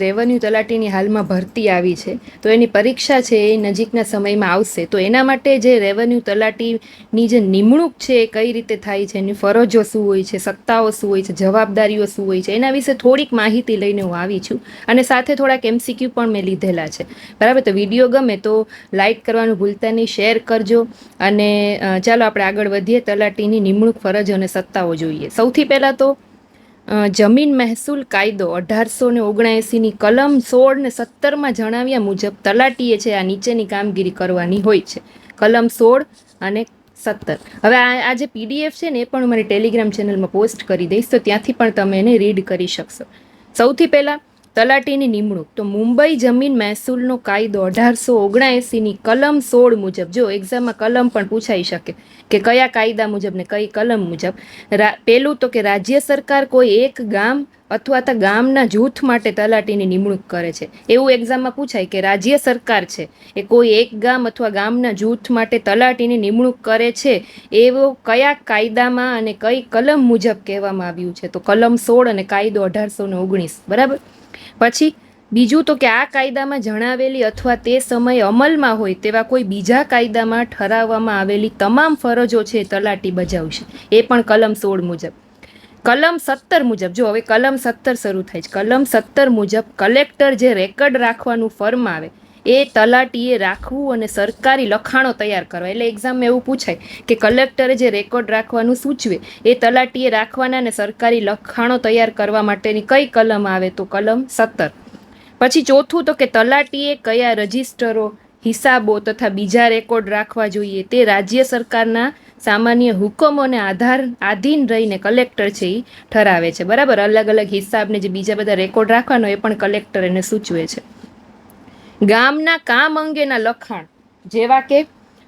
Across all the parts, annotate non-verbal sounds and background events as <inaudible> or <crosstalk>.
Revenue તલાટીની હાલમાં ભરતી આવી છે. તો એની પરીક્ષા છે એ નજીકના સમયમાં આવશે. તો એના માટે જે રેવન્યુ તલાટીની જે નિમણૂક છે એ કઈ રીતે થાય છે? એની ફરજો શું હોય છે? સત્તાઓ શું હોય છે? જવાબદારીઓ શું હોય છે? એના વિશે થોડીક માહિતી લઈને હું આવી છું. અને સાથે થોડાક એમસીક્યુ પણ મેં લીધેલા છે. બરાબર? તો વીડિયો ગમે તો લાઇક કરવાનું ભૂલતા નહીં, શેર કરજો. અને ચાલો આપણે આગળ વધીએ. તલાટીની નિમણૂક ફરજ અને સત્તાઓ જોઈએ. સૌથી પહેલાં તો જમીન મહેસૂલ કાયદો અઢારસો ને ઓગણએંસીની કલમ સોળ ને સત્તરમાં જણાવ્યા મુજબ તલાટીએ છે, આ નીચેની કામગીરી કરવાની હોય છે. કલમ સોળ અને સત્તર. હવે આ જે પીડીએફ છે ને, એ પણ મારી ટેલિગ્રામ ચેનલમાં પોસ્ટ કરી દઈશ, તો ત્યાંથી પણ તમે એને રીડ કરી શકશો. સૌથી પહેલાં, તલાટીની નિમણૂક. તો મુંબઈ જમીન મહેસૂલનો કાયદો અઢારસો ઓગણએંસીની કલમ સોળ મુજબ, જો એક્ઝામમાં કલમ પણ પૂછાઈ શકે કે કયા કાયદા મુજબ ને કઈ કલમ મુજબ પહેલું તો કે રાજ્ય સરકાર કોઈ એક ગામ અથવા તો ગામના જૂથ માટે તલાટીની નિમણૂક કરે છે. એવું એક્ઝામમાં પૂછાય કે રાજ્ય સરકાર છે એ કોઈ એક ગામ અથવા ગામના જૂથ માટે તલાટીની નિમણૂક કરે છે, એવો કયા કાયદામાં અને કઈ કલમ મુજબ કહેવામાં આવ્યું છે? તો કલમ સોળ અને કાયદો અઢારસો ઓગણીસ. બરાબર? પછી બીજું તો કે આ કાયદામાં જણાવેલી અથવા તે સમયે અમલમાં હોય તેવા કોઈ બીજા કાયદામાં ઠરાવવામાં આવેલી તમામ ફરજો છે તલાટી બજાવશે. એ પણ કલમ સોળ મુજબ. કલમ સત્તર મુજબ, જો હવે કલમ સત્તર શરૂ થાય છે. કલમ સત્તર મુજબ કલેક્ટર જે રેકર્ડ રાખવાનું ફરમાવે, એ તલાટીએ રાખવું અને સરકારી લખાણો તૈયાર કરવા. એટલે એક્ઝામમાં એવું પૂછાય કે કલેક્ટરે જે રેકોર્ડ રાખવાનું સૂચવે, એ તલાટીએ રાખવાના અને સરકારી લખાણો તૈયાર કરવા માટેની કઈ કલમ આવે? તો કલમ સત્તર. પછી ચોથું તો કે તલાટીએ કયા રજિસ્ટરો, હિસાબો તથા બીજા રેકોર્ડ રાખવા જોઈએ તે રાજ્ય સરકારના સામાન્ય હુકમોને આધાર આધીન રહીને કલેક્ટર છે એ ઠરાવે છે. બરાબર? અલગ અલગ હિસાબને જે બીજા બધા રેકોર્ડ રાખવાનો એ પણ કલેક્ટર એને સૂચવે છે. ગામના કામ અંગેના લખાણ જેવા કે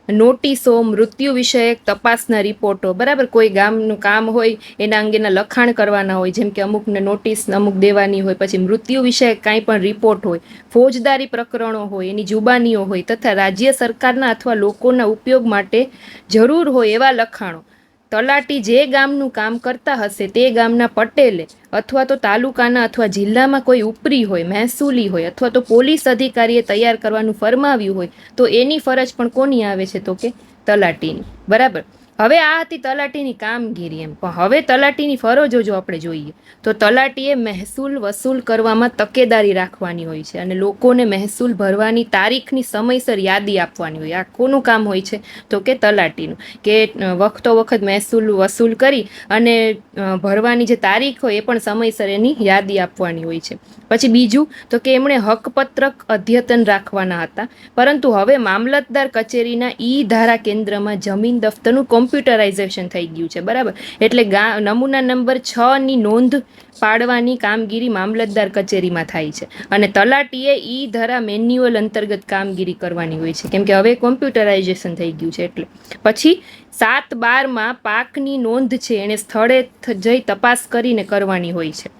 નોટિસો, મૃત્યુ વિષયક તપાસના રિપોર્ટો. બરાબર, કોઈ ગામનું કામ હોય, એના અંગેના લખાણ કરવાના હોય, જેમ કે અમુકને નોટિસ અમુક દેવાની હોય, પછી મૃત્યુ વિષયક કાંઈ પણ રિપોર્ટ હોય, ફોજદારી પ્રકરણો હોય, એની જુબાનીઓ હોય, તથા રાજ્ય સરકારના અથવા લોકોના ઉપયોગ માટે જરૂર હોય એવા લખાણો. તલાટી જે ગામનું કામ કરતા હશે તે ગામના પટેલે અથવા તો તાલુકાના અથવા જિલ્લામાં કોઈ ઉપરી હોય, મહેસૂલી હોય અથવા તો પોલીસ અધિકારીએ તૈયાર કરવાનું ફરમાવ્યું હોય, તો એની ફરજ પણ કોની આવે છે? તો કે તલાટીની. બરાબર? હવે આ હતી તલાટીની કામગીરી એમ. પણ હવે તલાટીની ફરજો જો આપણે જોઈએ. તો તલાટીએ મહેસૂલ વસૂલ કરવામાં તકેદારી રાખવાની હોય છે અને લોકોને મહેસૂલ ભરવાની તારીખની સમયસર યાદી આપવાની હોય. આ કોનું કામ હોય છે? તો કે તલાટીનું. કે વખતો વખત મહેસૂલ વસૂલ કરી અને ભરવાની જે તારીખ હોય એ પણ સમયસર એની યાદી આપવાની હોય છે. પછી બીજું, તો કે એમણે હકપત્રક અદ્યતન રાખવાના હતા. પરંતુ હવે મામલતદાર કચેરીના ઈ ધારા કેન્દ્રમાં જમીન દફતરનું કોમ્પ્યુટરાઇઝેશન થઈ ગયું છે, બરાબર? એટલે ગા, નમૂના નંબર છ ની નોંધ પાડવાની કામગીરી મામલતદાર કચેરીમાં થાય છે. અને તલાટીએ ઈ ધરા મેન્યુઅલ અંતર્ગત કામગીરી કરવાની હોય છે. કેમ કે હવે કોમ્પ્યુટરાઇઝેશન થઈ ગયું છે એટલે. પછી સાત બારમાં પાકની નોંધ છે, એને સ્થળે જઈ તપાસ કરીને કરવાની હોય છે.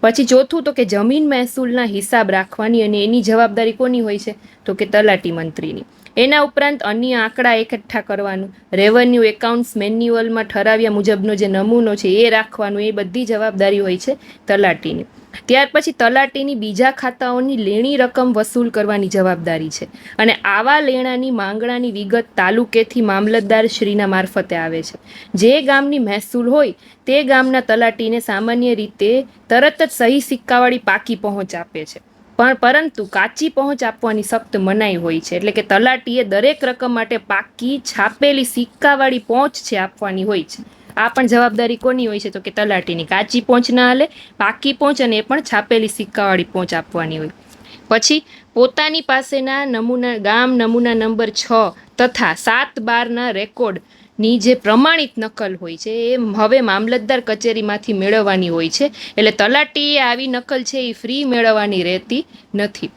પછી ચોથું તો કે જમીન મહેસૂલના હિસાબ રાખવાની અને એની જવાબદારી કોની હોય છે? તો કે તલાટી મંત્રીની. એના ઉપરાંત અન્ય આંકડા એકઠા કરવાનું રેવન્યુ એકાઉન્ટ્સ મેન્યુઅલમાં ઠરાવ્યા મુજબનો જે નમૂનો છે એ રાખવાનું, એ બધી જવાબદારી હોય છે તલાટીની. ત્યાર પછી તલાટીની બીજા ખાતાઓની લેણી રકમ વસૂલ કરવાની જવાબદારી છે. અને આવા લેણાની માંગણાની વિગત તાલુકેથી મામલતદાર શ્રીના મારફતે આવે છે. જે ગામની મહેસૂલ હોય તે ગામના તલાટીને સામાન્ય રીતે તરત જ સહી સિક્કાવાળી પાકી પહોંચ આપે છે. પણ પરંતુ કાચી પહોંચ આપવાની સખ્ત મનાઈ હોય છે. એટલે કે તલાટીએ દરેક રકમ માટે પાકી છાપેલી સિક્કાવાળી પહોંચ છે આપવાની હોય છે. આ પણ જવાબદારી કોની હોય છે? તો કે તલાટીની. કાચી પહોંચ ના હાલે પાકી પહોંચ અને એ પણ છાપેલી સિક્કાવાળી પહોંચ આપવાની હોય. પછી પોતાની પાસેના નમૂના ગામ નમૂના નંબર છ તથા સાત બારના રેકોર્ડની જે પ્રમાણિત નકલ હોય છે, એ હવે મામલતદાર કચેરીમાંથી મેળવવાની હોય છે. એટલે તલાટીએ આવી નકલ છે, એ ફ્રી મેળવવાની રહેતી નથી.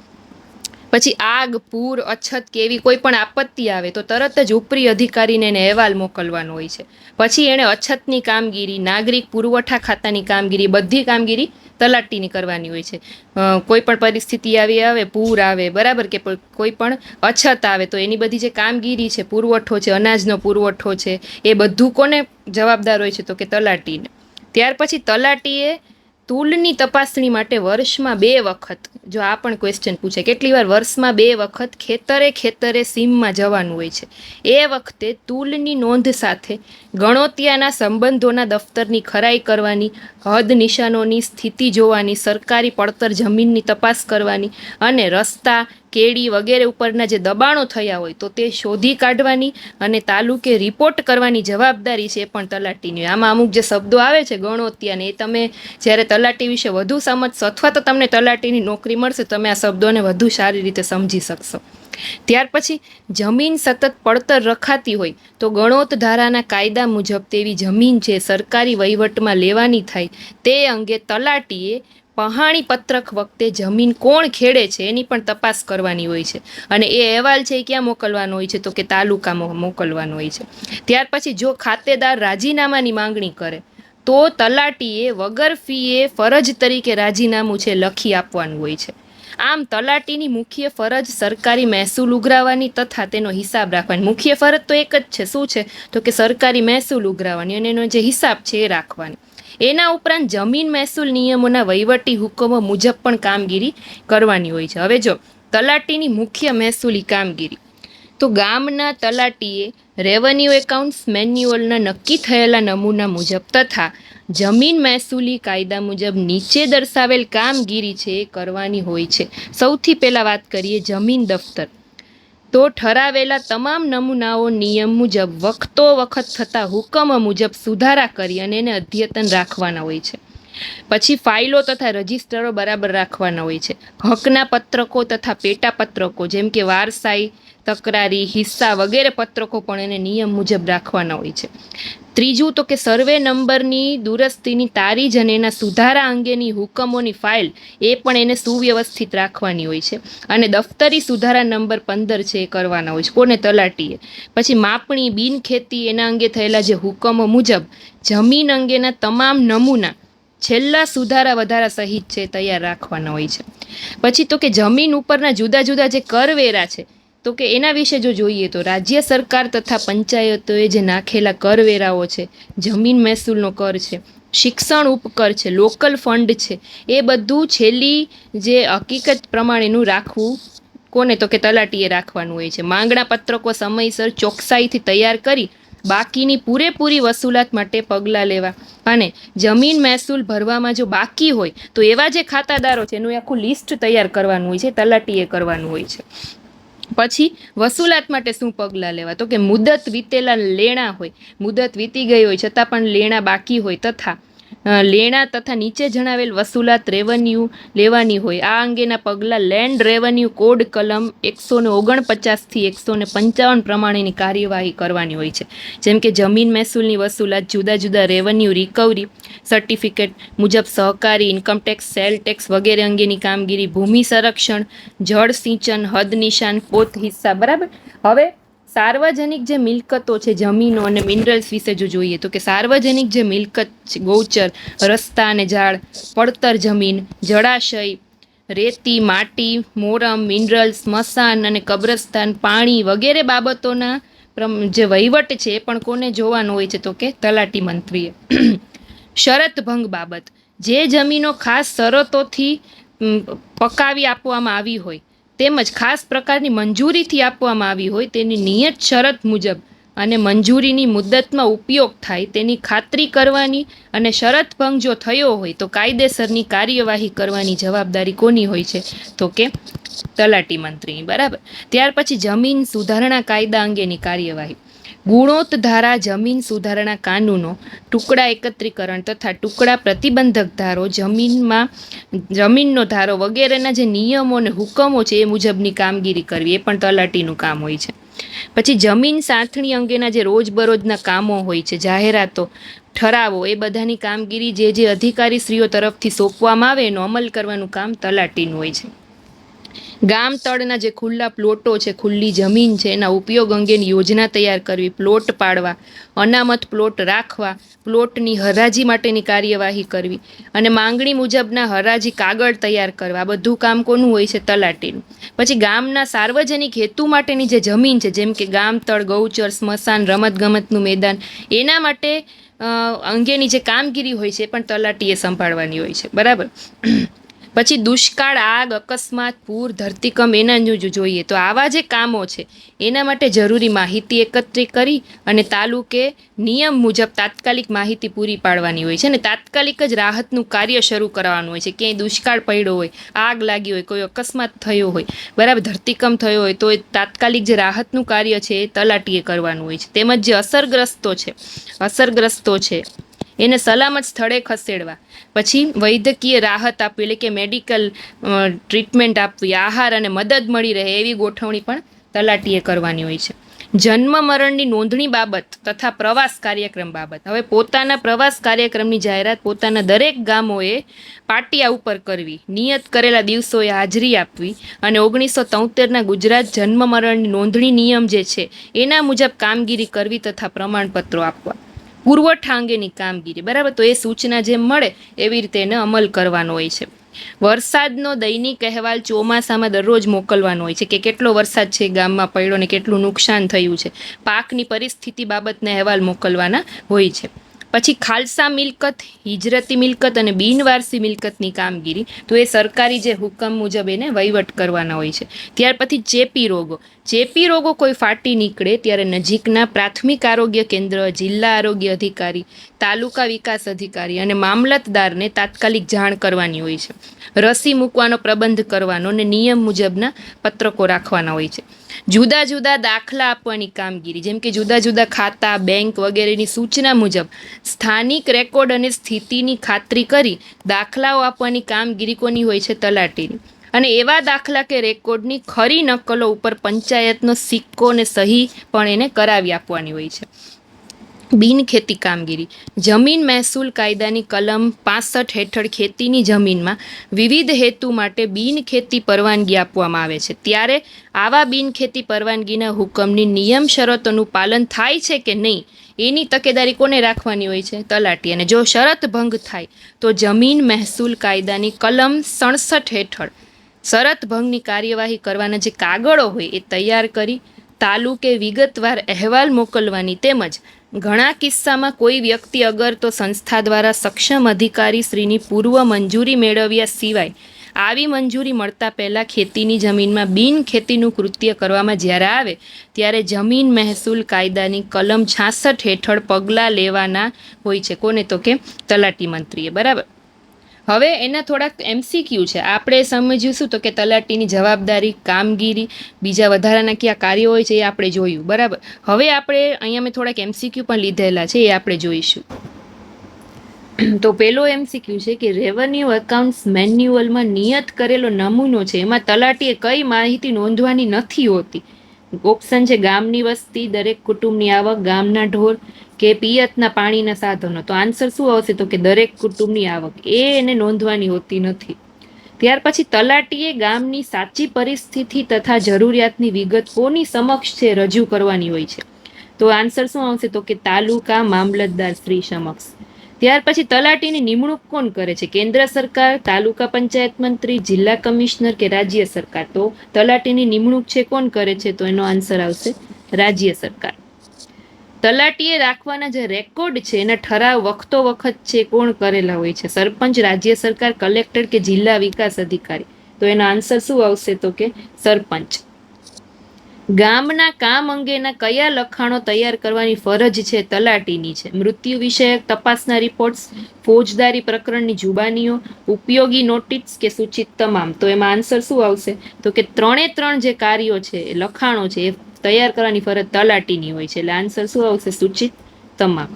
પછી આગ, પૂર, અછત કે એવી કોઈ પણ આપત્તિ આવે તો તરત જ ઉપરી અધિકારીને એને અહેવાલ મોકલવાનો હોય છે. પછી એણે અછતની કામગીરી, નાગરિક પુરવઠા ખાતાની કામગીરી, બધી કામગીરી તલાટીની કરવાની હોય છે. કોઈ પણ પરિસ્થિતિ આવી, આવે, પૂર આવે, બરાબર કે કોઈ પણ અછત આવે તો એની બધી જે કામગીરી છે, પુરવઠો છે, અનાજનો પુરવઠો છે, એ બધું કોને જવાબદાર હોય છે તો કે તલાટીને. ત્યાર પછી તલાટીએ તુલની તપાસણી માટે વર્ષમાં બે વખત. જો આ પણ ક્વેશ્ચન પૂછે, કેટલી વાર વર્ષમાં બે વખત ખેતરે ખેતરે સીમમાં જવાનું હોય છે? એ વખતે તુલની નોંધ સાથે ગણોતિયાના સંબંધોના દફતરની ખરાઈ કરવાની, હદ નિશાનોની સ્થિતિ જોવાની, સરકારી પડતર જમીનની તપાસ કરવાની અને રસ્તા કેડી વગેરે ઉપરના જે દબાણો થયા હોય તો તે શોધી કાઢવાની અને તાલુકે રિપોર્ટ કરવાની જવાબદારી છે પણ તલાટીની. આમાં અમુક જે શબ્દો આવે છે ગણોત્યાને એ તમે જ્યારે તલાટી વિશે વધુ સમજશો અથવા તો તમને તલાટીની નોકરી મળશે, તમે આ શબ્દોને વધુ સારી રીતે સમજી શકશો. ત્યાર પછી, જમીન સતત પડતર રખાતી હોય તો ગણોત ધારાના કાયદા મુજબ તેવી જમીન છે સરકારી વહીવટમાં લેવાની થાય તે અંગે તલાટીએ પહાણી પત્રક વખતે જમીન કોણ ખેડે છે એની પણ તપાસ કરવાની હોય છે. અને એ અહેવાલ છે એ ક્યાં મોકલવાનો હોય છે તો કે તાલુકામાં મોકલવાનો હોય છે. ત્યાર પછી જો ખાતેદાર રાજીનામાની માંગણી કરે, તો તલાટીએ વગર ફીએ ફરજ તરીકે રાજીનામું છે લખી આપવાનું હોય છે. આમ તલાટીની મુખ્ય ફરજ સરકારી મહેસૂલ ઉઘરાવવાની તથા તેનો હિસાબ રાખવાની. મુખ્ય ફરજ તો એક જ છે. શું છે? તો કે સરકારી મહેસૂલ ઉઘરાવવાની અને એનો જે હિસાબ છે એ રાખવાની. એના ઉપરાંત જમીન મહેસૂલ નિયમોના વહીવટી હુકમો મુજબ પણ કામગીરી કરવાની હોય છે. હવે જો તલાટીની મુખ્ય મહેસૂલી કામગીરી, તો ગામના તલાટીએ રેવન્યુ એકાઉન્ટ્સ મેન્યુઅલના નક્કી થયેલા નમૂના મુજબ તથા જમીન મહેસૂલી કાયદા મુજબ નીચે દર્શાવેલ કામગીરી છે એ કરવાની હોય છે. સૌથી પહેલાં વાત કરીએ જમીન દફતર. તો ઠરાવેલા તમામ નમૂનાઓ નિયમ મુજબ વખતો વખત થતા હુકમ મુજબ સુધારા કરી અને એને અદ્યતન રાખવાના હોય છે. પછી ફાઇલો તથા રજિસ્ટરો બરાબર રાખવાના હોય છે. હકના પત્રકો તથા પેટા પત્રકો જેમ કે વારસાઈ તકરારી, હિસ્સા વગેરે પત્રકો પણ એને નિયમ મુજબ રાખવાના હોય છે. ત્રીજું તો કે સર્વે નંબરની દુરસ્તીની તારીજ અને એના સુધારા અંગેની હુકમોની ફાઇલ એ પણ એને સુવ્યવસ્થિત રાખવાની હોય છે. અને દફતરી સુધારા નંબર પંદર છે એ કરવાના હોય છે. કોને તલાટીએ? પછી માપણી, બિનખેતી એના અંગે થયેલા જે હુકમો મુજબ જમીન અંગેના તમામ નમૂના છેલ્લા સુધારા વધારા સહિત છે તૈયાર રાખવાના હોય છે. પછી તો કે જમીન ઉપરના જુદા જુદા જે કરવેરા છે તો કે એના વિશે જો જોઈએ તો રાજ્ય સરકાર તથા પંચાયતોએ જે નાખેલા કરવેરાઓ છે, જમીન મહેસૂલનો કર છે, શિક્ષણ ઉપકર છે, લોકલ ફંડ છે, એ બધું છેલ્લી જે હકીકત પ્રમાણેનું રાખવું કોને તો કે તલાટીએ રાખવાનું હોય છે. માંગણા પત્રકો સમયસર ચોકસાઈથી તૈયાર કરી બાકીની પૂરેપૂરી વસૂલાત માટે પગલાં લેવા. અને જમીન મહેસૂલ ભરવામાં જો બાકી હોય તો એવા જે ખાતાદારો છે, એનું આખું લિસ્ટ તૈયાર કરવાનું હોય છે, તલાટીએ કરવાનું હોય છે. પછી વસૂલાત માટે શું પગલાં લેવા? તો કે મુદત વીતેલા લેણા હોય, મુદત વીતી ગઈ હોય, છતાં પણ લેણા બાકી હોય તથા લેણા તથા નીચે જણાવેલ વસૂલાત રેવન્યુ લેવાની હોય. આ અંગેના પગલાં લેન્ડ રેવન્યુ કોડ કલમ એકસો ને ઓગણપચાસથી એકસો ને પંચાવન પ્રમાણેની કાર્યવાહી કરવાની હોય છે. જેમ કે જમીન મહેસૂલની વસૂલાત, જુદા જુદા રેવન્યુ રિકવરી, સર્ટિફિકેટ મુજબ સહકારી ઇન્કમટેક્સ સેલ ટેક્સ વગેરે અંગેની કામગીરી, ભૂમિ સંરક્ષણ, જળ સિંચન, હદ નિશાન, પોત હિસ્સા. બરાબર? હવે સાર્વજનિક જે મિલકતો છે, જમીનો અને મિનરલ્સ વિશે જો જોઈએ તો કે સાર્વજનિક જે મિલકત છે, ગૌચર, રસ્તા અને ઝાડ, પડતર જમીન, જળાશય, રેતી, માટી, મોરમ મિનરલ્સ સ્મશાન અને કબ્રસ્તાન, પાણી વગેરે બાબતોના જે વહીવટ છે એ પણ કોને જોવાનો હોય છે તો કે તલાટી મંત્રીએ. શરત ભંગ બાબત. જે જમીનો ખાસ શરતોથી પકાવી આપવામાં આવી હોય તેમજ ખાસ પ્રકારની મંજૂરીથી આપવામાં આવી હોય તેની નિયત શરત મુજબ અને મંજૂરીની મુદ્દતમાં ઉપયોગ થાય તેની ખાતરી કરવાની અને શરત ભંગ જો થયો હોય તો કાયદેસરની કાર્યવાહી કરવાની જવાબદારી કોની હોય છે? તો કે તલાટી મંત્રીની. બરાબર? ત્યાર પછી જમીન સુધારણા કાયદા અંગેની કાર્યવાહી. ગુણોત ધારા જમીન સુધારણા કાનૂનો, ટુકડા એકત્રીકરણ તથા ટુકડા પ્રતિબંધક ધારો, જમીનમાં જમીનનો ધારો વગેરેના જે નિયમો અને હુકમો છે એ મુજબની કામગીરી કરવી, એ પણ તલાટીનું કામ હોય છે. પછી જમીન સાંથણી અંગેના જે રોજબરોજના કામો હોય છે, જાહેરાતો, ઠરાવો, એ બધાની કામગીરી જે જે અધિકારી સ્ત્રીઓ તરફથી સોંપવામાં આવે એનો અમલ કરવાનું કામ તલાટીનું હોય છે. ગામ તળના જે ખુલ્લા પ્લોટો છે, ખુલ્લી જમીન છે, એના ઉપયોગ અંગેની યોજના તૈયાર કરવી, પ્લોટ પાડવા, અનામત પ્લોટ રાખવા, પ્લોટની હરાજી માટેની કાર્યવાહી કરવી અને માંગણી મુજબના હરાજી કાગળ તૈયાર કરવા. બધું કામ કોનું હોય છે? તલાટીનું. પછી ગામના સાર્વજનિક હેતુ માટેની જે જમીન છે, જેમ કે ગામ તળ, ગૌચર, સ્મશાન, રમતગમતનું મેદાન, એના માટે અંગેની જે કામગીરી હોય છે, એ પણ તલાટીએ સંભાળવાની હોય છે. બરાબર? પછી દુષ્કાળ, આગ, અકસ્માત, પૂર, ધરતીકંપ એના જોઈએ તો આવા જે કામો છે, એના માટે જરૂરી માહિતી એકત્રિત કરી અને તાલુકે નિયમ મુજબ તાત્કાલિક માહિતી પૂરી પાડવાની હોય છે અને તાત્કાલિક જ રાહતનું કાર્ય શરૂ કરવાનું હોય છે. ક્યાંય દુષ્કાળ પડ્યો હોય, આગ લાગી હોય, કોઈ અકસ્માત થયો હોય, બરાબર ધરતીકંપ થયો હોય, તો એ તાત્કાલિક જે રાહતનું કાર્ય છે એ તલાટીએ કરવાનું હોય છે. તેમજ જે અસરગ્રસ્તો છે અસરગ્રસ્તો છે એને સલામત સ્થળે ખસેડવા. પછી વૈદ્યકીય રાહત આપવી, એટલે કે મેડિકલ ટ્રીટમેન્ટ આપવી, આહાર અને મદદ મળી રહે એવી ગોઠવણી પણ તલાટીએ કરવાની હોય છે. જન્મ મરણની નોંધણી બાબત તથા પ્રવાસ કાર્યક્રમ બાબત. હવે પોતાના પ્રવાસ કાર્યક્રમની જાહેરાત પોતાના દરેક ગામોએ પાટિયા ઉપર કરવી. નિયત કરેલા દિવસોએ હાજરી આપવી અને ઓગણીસો તોતેરના ગુજરાત જન્મ મરણની નોંધણી નિયમ જે છે, એના મુજબ કામગીરી કરવી તથા પ્રમાણપત્રો આપવા. પુરવઠા અંગેની કામગીરી. બરાબર? તો એ સૂચના જેમ મળે, એવી રીતે એને અમલ કરવાનો હોય છે. વરસાદનો દૈનિક અહેવાલ ચોમાસામાં દરરોજ મોકલવાનો હોય છે કે કેટલો વરસાદ છે ગામમાં પડ્યો ને કેટલું નુકસાન થયું છે. પાકની પરિસ્થિતિ બાબતને અહેવાલ મોકલવાના હોય છે. પછી ખાલસા મિલકત, હિજરતી મિલકત અને બિનવારસી મિલકતની કામગીરી. તો એ સરકારી જે હુકમ મુજબ એને વહીવટ કરવાના હોય છે. ત્યાર પછી ચેપી રોગો. ચેપી રોગો કોઈ ફાટી નીકળે ત્યારે નજીકના પ્રાથમિક આરોગ્ય કેન્દ્ર, જિલ્લા આરોગ્ય અધિકારી, તાલુકા વિકાસ અધિકારી અને મામલતદારને તાત્કાલિક જાણ કરવાની હોય છે. રસી મૂકવાનો પ્રબંધ કરવાનો અને નિયમ મુજબના પત્રકો રાખવાના હોય છે. જુદા જુદા દાખલા આપવાની કામગીરી, જેમ કે જુદા જુદા ખાતા, બેંક વગેરેની સૂચના મુજબ સ્થાનિક રેકોર્ડ અને સ્થિતિની ખાતરી કરી દાખલાઓ આપવાની કામગીરી કોની હોય છે? તલાટીની. અને એવા દાખલા કે રેકોર્ડની ખરી નકલો ઉપર પંચાયતનો સિક્કો અને સહી પણ એને કરાવી આપવાની હોય છે. બિનખેતી કામગીરી. જમીન મહેસૂલ કાયદાની કલમ પાસઠ હેઠળ ખેતીની જમીનમાં વિવિધ હેતુ માટે બિનખેતી પરવાનગી આપવામાં આવે છે. ત્યારે આવા બિનખેતી પરવાનગીના હુકમની નિયમ શરતોનું પાલન થાય છે કે નહીં, એની તકેદારી કોને રાખવાની હોય છે? તલાટી. અને જો શરત ભંગ થાય, તો જમીન મહેસૂલ કાયદાની કલમ સડસઠ હેઠળ શરત ભંગની કાર્યવાહી કરવાના જે કાગળો હોય એ તૈયાર કરી તાલુકે વિગતવાર અહેવાલ મોકલવાની તેમજ ઘણા કિસ્સામાં કોઈ વ્યક્તિ અગર તો સંસ્થા દ્વારા સક્ષમ અધિકારી શ્રીની પૂર્વ મંજૂરી મેળવ્યા સિવાય આવી મંજૂરી મળતા પહેલાં ખેતીની જમીનમાં બિન ખેતીનું કૃત્ય કરવામાં જ્યારે આવે, ત્યારે જમીન મહેસૂલ કાયદાની કલમ છાસઠ હેઠળ પગલાં લેવાના હોય છે. કોને તો કે તલાટી મંત્રીએ. બરાબર? હવે એના થોડાક એમસીક્યુ છે. આપણે સમજીશું તો કે તલાટીની જવાબદારી, કામગીરી, બીજા વધારાના કયા કાર્યો હોય છે એ આપણે જોયું, બરાબર? હવે આપણે અહીંયા મેં થોડાક એમસીક્યુ પણ લીધેલા છે એ આપણે જોઈશું. <clears throat> તો પેલો એમસીક્યુ છે કે રેવન્યુ એકાઉન્ટ્સ મેન્યુઅલમાં નિયત કરેલો નમૂનો છે. એમાં તલાટીએ કઈ માહિતી નોંધવાની નથી હોતી. ઓપ્શન છે ગામની વસ્તી, દરેક કુટુંબની આવક, ગામના ઢોર કે પિયતના પાણીના સાધનો. તો આન્સર શું આવશે? તો કે દરેક કુટુંબની આવક. એ એને નોંધવાની હોતી નથી. ત્યાર પછી તલાટીએ ગામની સાચી પરિસ્થિતિ તથા જરૂરિયાતની વિગત કોની સમક્ષ છે રજૂ કરવાની હોય છે? તો આન્સર શું આવશે? તો કે તાલુકા મામલતદાર શ્રી સમક્ષ. ત્યાર પછી તલાટીની નિમણૂક કોણ કરે છે? કેન્દ્ર સરકાર, તાલુકા પંચાયત મંત્રી, જિલ્લા કમિશનર કે રાજ્ય સરકાર? તો તલાટીની નિમણૂક છે કોણ કરે છે? તો એનો આન્સર આવશે રાજ્ય સરકાર. તલાટીએ રાખવાના જે રેકોર્ડ છે, એના ઠરાવ વખતો વખત છે, કોણ કરેલા હોય છે? સરપંચ, રાજ્ય સરકાર, કલેક્ટર કે જિલ્લા વિકાસ અધિકારી? તો એનો આન્સર શું આવશે તો કે સરપંચ. ગામના કામ અંગેના કયા લખાણો તૈયાર કરવાની ફરજ છે તલાટીની છે? મૃત્યુ વિષયક તપાસના રિપોર્ટ્સ, ફોજદારી પ્રકરણની જુબાનીઓ, ઉપયોગી નોટિસ કે સૂચિત તમામ? તો એમાં આન્સર શું આવશે? તો કે ત્રણે ત્રણ જે કાર્યો છે લખાણો છે, એ તૈયાર કરવાની ફરજ તલાટીની હોય છે. એટલે આન્સર શું આવશે સૂચિત? તમામ.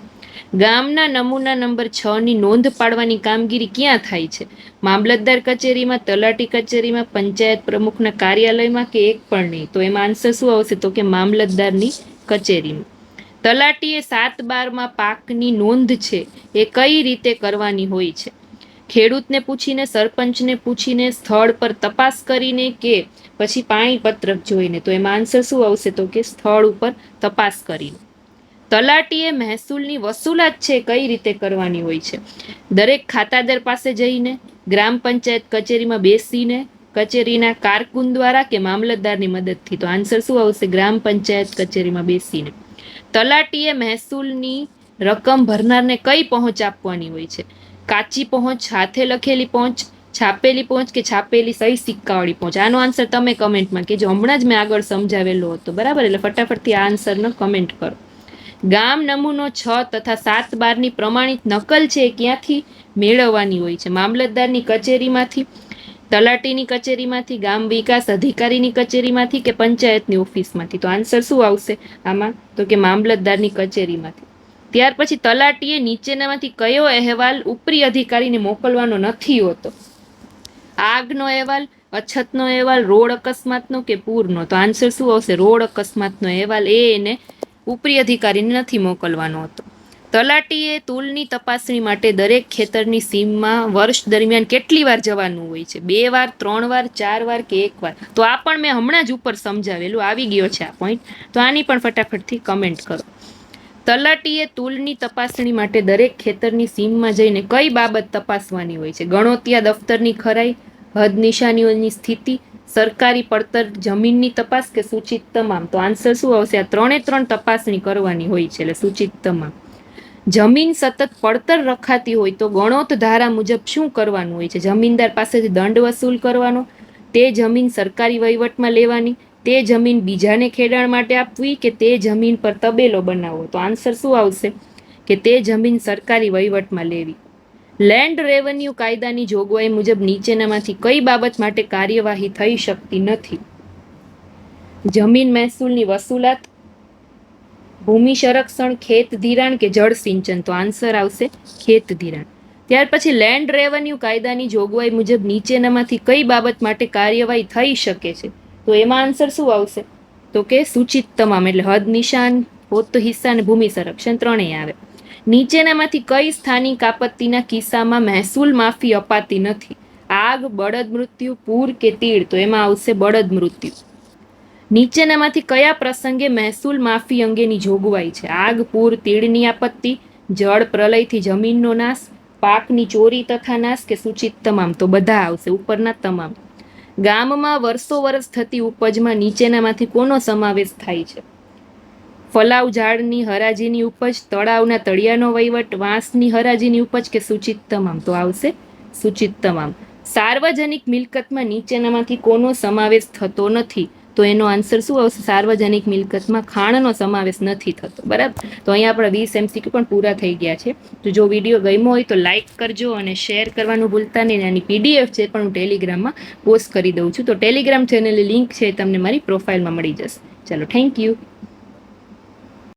ગામના નમૂના નંબર છ ની નોંધ પાડવાની કામગીરી ક્યાં થાય છે? મામલતદાર કચેરીમાં, તલાટી કચેરીમાં, પંચાયત પ્રમુખના કાર્યાલયમાં કે એક પણ નહીં? તો એમાં આન્સર શું આવશે? તો કે મામલતદારની કચેરીમાં. તલાટીએ સાત બારમાં પાકની નોંધ છે. એ કઈ રીતે કરવાની હોય છે? ખેડૂતને પૂછીને, સરપંચને પૂછીને, સ્થળ પર તપાસ કરીને કે પછી પાણી પત્રક જોઈને. તો એમાં આન્સર શું આવશે? તો કે સ્થળ ઉપર તપાસ કરીને. તલાટીએ મહેસૂલની વસૂલાત છે કઈ રીતે કરવાની હોય છે? દરેક ખાતાદાર પાસે જઈને, ગ્રામ પંચાયત કચેરીમાં બેસીને, કચેરીના કારકુન દ્વારા કે મામલતદારની મદદથી? તો આન્સર શું આવશે? ગ્રામ પંચાયત કચેરીમાં બેસીને. તલાટીએ મહેસૂલની રકમ ભરનારને કઈ પહોંચ આપવાની હોય છે? કાચી પહોંચ, હાથે લખેલી પહોંચ, છાપેલી પહોંચ કે છાપેલી સહી સિક્કાવાળી પહોંચ? આનો આન્સર તમે કમેન્ટમાં કહેજો. હમણાં જ મેં આગળ સમજાવેલો હતો. બરાબર? એટલે ફટાફટથી આ આન્સરનો કમેન્ટ કરો. ગામ નમૂનો છ તથા સાત બારની પ્રમાણિત નકલ છે ક્યાંથી મેળવવાની હોય છે? મામલતદારની કચેરીમાંથી, તલાટીની કચેરીમાંથી, ગામ વિકાસ અધિકારીની કચેરીમાંથી કે પંચાયતની ઓફિસમાંથી? તો આન્સર શું આવશે આમાં? તો કે મામલતદારની કચેરીમાંથી. ત્યાર પછી તલાટીએ નીચેનામાંથી કયો અહેવાલ ઉપરી અધિકારીને મોકલવાનો નથી હોતો? આગનો અહેવાલ, અછતનો અહેવાલ, રોડ અકસ્માતનો કે પૂરનો? તો આન્સર શું આવશે? રોડ અકસ્માતનો અહેવાલ એ એને ઉપરી અધિકારીને નથી મોકલવાનો હતો. તલાટીએ તુલની તપાસણી માટે દરેક ખેતરની સીમમાં વર્ષ દરમિયાન કેટલી વાર જવાનું હોય છે? બે વાર, ત્રણ વાર, ચાર વાર કે એક વાર? તો આ પણ મેં હમણાં જ ઉપર સમજાવેલું, આવી ગયો છે આ પોઈન્ટ તો આની પણ ફટાફટથી કમેન્ટ કરો. તલાટીએ તુલની તપાસણી માટે દરેક ખેતરની સીમમાં જઈને કઈ બાબત તપાસવાની હોય છે? ગણોતિયા દફતરની ખરાઈ, હદ નિશાનીઓની સ્થિતિ, સરકારી પડતર જમીનની તપાસ કે સૂચિત તમામ? તો આન્સર શું આવશે? આ ત્રણે ત્રણ તપાસણી કરવાની હોય છે, એટલે સૂચિત તમામ. જમીન સતત પડતર રખાતી હોય તો ગણોત ધારા મુજબ શું કરવાનું હોય છે? જમીનદાર પાસેથી દંડ વસૂલ કરવાનો, તે જમીન સરકારી વહીવટમાં લેવાની તે જમીન બીજાને ખેડાણ માટે આપવી કે તે જમીન પર તબેલો બનાવવો? તો આન્સર શું આવશે? કે તે જમીન સરકારી વહીવટમાં લેવી. લેન્ડ રેવન્યુ કાયદાની જોગવાઈ મુજબ નીચેનામાંથી કઈ બાબત માટે કાર્યવાહી થઈ શકતી નથી? જમીન મહેસૂલની વસૂલાત, ભૂમિ સંરક્ષણ, ખેત ધિરાણ કે જળ સિંચન? તો આન્સર આવશે ખેત ધિરાણ. ત્યાર પછી લેન્ડ રેવન્યુ કાયદાની જોગવાઈ મુજબ નીચેનામાંથી કઈ બાબત માટે કાર્યવાહી થઈ શકે છે? તો એમાં આન્સર શું આવશે? તો કે સૂચિત તમામ એટલે હદ, નિશાન, પોત, હિસ્સા અને ભૂમિ સંરક્ષણ ત્રણેય આવે. નીચેનામાંથી કઈ સ્થાનિક આપત્તિના કિસ્સામાં મહેસૂલ માફી અપાતી નથી? આગ, બળદ મૃત્યુ, પૂર કે તીડ? તો એમાં આવશે બળદ મૃત્યુ. નીચેનામાંથી કયા પ્રસંગે મહેસૂલ માફી અંગેની જોગવાઈ છે? આગ, પૂર, તીડની આપત્તિ, જળ પ્રલયથી જમીનનો નાશ, પાકની ચોરી તથા નાશ કે સૂચિત તમામ? તો બધા આવશે, ઉપરના તમામ. ગામમાં વર્ષો વર્ષ થતી ઉપજમાં નીચેનામાંથી કોનો સમાવેશ થાય છે? ફલાવ ઝાડની હરાજીની ઉપજ, તળાવના તળિયાનો વહીવટ, વાંસની હરાજીની ઉપજ કે સૂચિત તમામ તો આવશે સૂચિત તમામ સાર્વજનિક મિલકતમાં નીચેનામાંથી કોનો સમાવેશ થતો નથી? તો એનો આન્સર શું આવશે? સાર્વજનિક મિલકતમાં ખાણનો સમાવેશ નથી થતો, બરાબર? તો અહીંયા આપણા વીસ એમસીક્યુ પણ પૂરા થઈ ગયા છે. તો જો વીડિયો ગમ્યો હોય તો લાઇક કરજો અને શેર કરવાનું ભૂલતા નહીં. આની પીડીએફ છે પણ હું ટેલિગ્રામમાં પોસ્ટ કરી દઉં છું. તો ટેલિગ્રામ ચેનલની લિંક છે તમને મારી પ્રોફાઇલમાં મળી જશે. ચાલો થેન્ક યુ